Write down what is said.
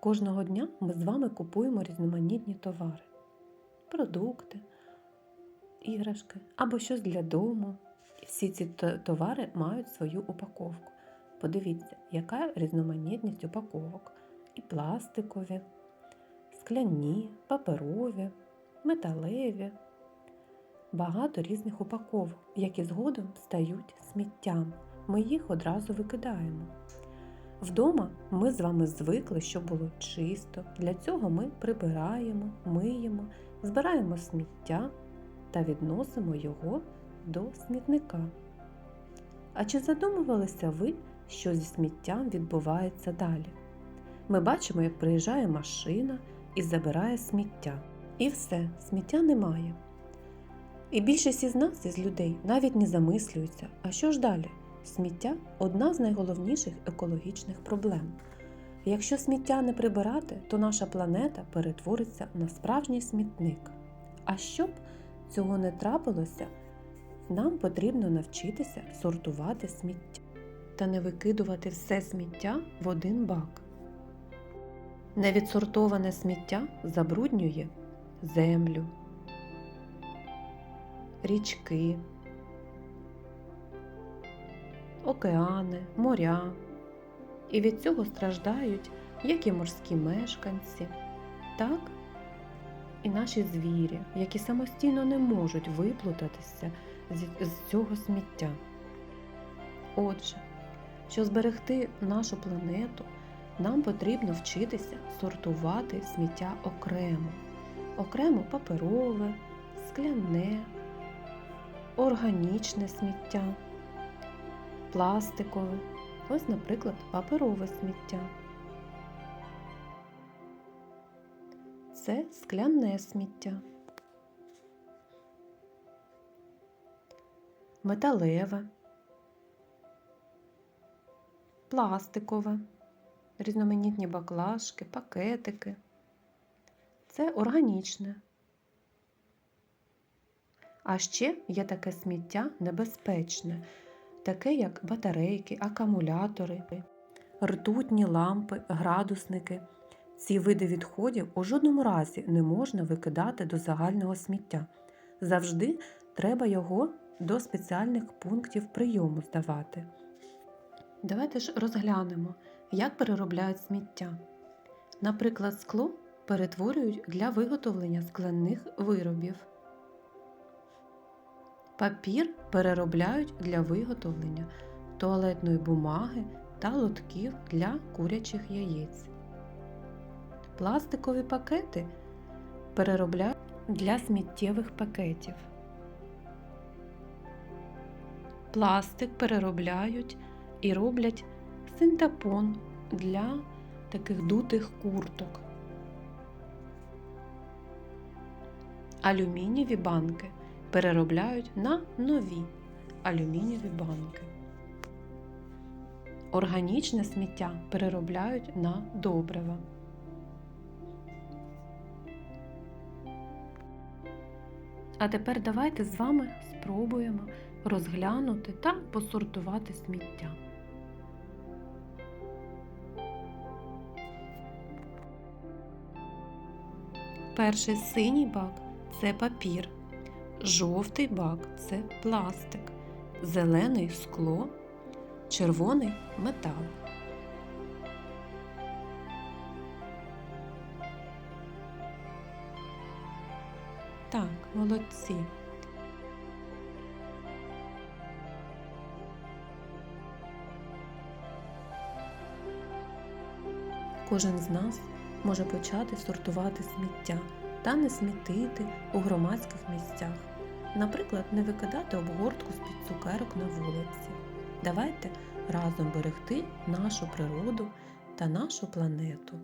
Кожного дня ми з вами купуємо різноманітні товари, продукти, іграшки або щось для дому. Всі ці товари мають свою упаковку. Подивіться, яка різноманітність упаковок. І пластикові, скляні, паперові, металеві. Багато різних упаковок, які згодом стають сміттям. Ми їх одразу викидаємо. Вдома ми з вами звикли, щоб було чисто. Для цього ми прибираємо, миємо, збираємо сміття та відносимо його до смітника. А чи задумувалися ви, що зі сміттям відбувається далі? Ми бачимо, як приїжджає машина і забирає сміття. І все, сміття немає. І більшість із нас, із людей, навіть не замислюються, а що ж далі? Сміття одна з найголовніших екологічних проблем. Якщо сміття не прибирати, то наша планета перетвориться на справжній смітник. А щоб цього не трапилося, нам потрібно навчитися сортувати сміття та не викидувати все сміття в один бак. Невідсортоване сміття забруднює землю, річки, океани, моря. І від цього страждають як і морські мешканці, так і наші звірі, які самостійно не можуть виплутатися з- цього сміття. Отже, щоб зберегти нашу планету, нам потрібно вчитися сортувати сміття окремо. Окремо паперове, скляне, органічне сміття, пластикове, ось, наприклад, паперове сміття. Це скляне сміття. Металеве, пластикове, різноманітні баклажки, пакетики. Це органічне. А ще є таке сміття небезпечне, таке як батарейки, акумулятори, ртутні лампи, градусники. Ці види відходів у жодному разі не можна викидати до загального сміття. Завжди треба його до спеціальних пунктів прийому здавати. Давайте ж розглянемо, як переробляють сміття. Наприклад, скло перетворюють для виготовлення скляних виробів. Папір переробляють для виготовлення туалетної бумаги та лотків для курячих яєць. Пластикові пакети переробляють для сміттєвих пакетів. Пластик переробляють і роблять синтепон для таких дутих курток. Алюмінієві банки переробляють на нові алюмінієві банки. Органічне сміття переробляють на добрива. А тепер давайте з вами спробуємо розглянути та посортувати сміття. Перший синій бак це папір, жовтий бак це пластик, зелений скло, червоний метал. Так, молодці. Кожен з нас може почати сортувати сміття та не смітити у громадських місцях. Наприклад, не викидати обгортку з-під цукерок на вулиці. Давайте разом берегти нашу природу та нашу планету.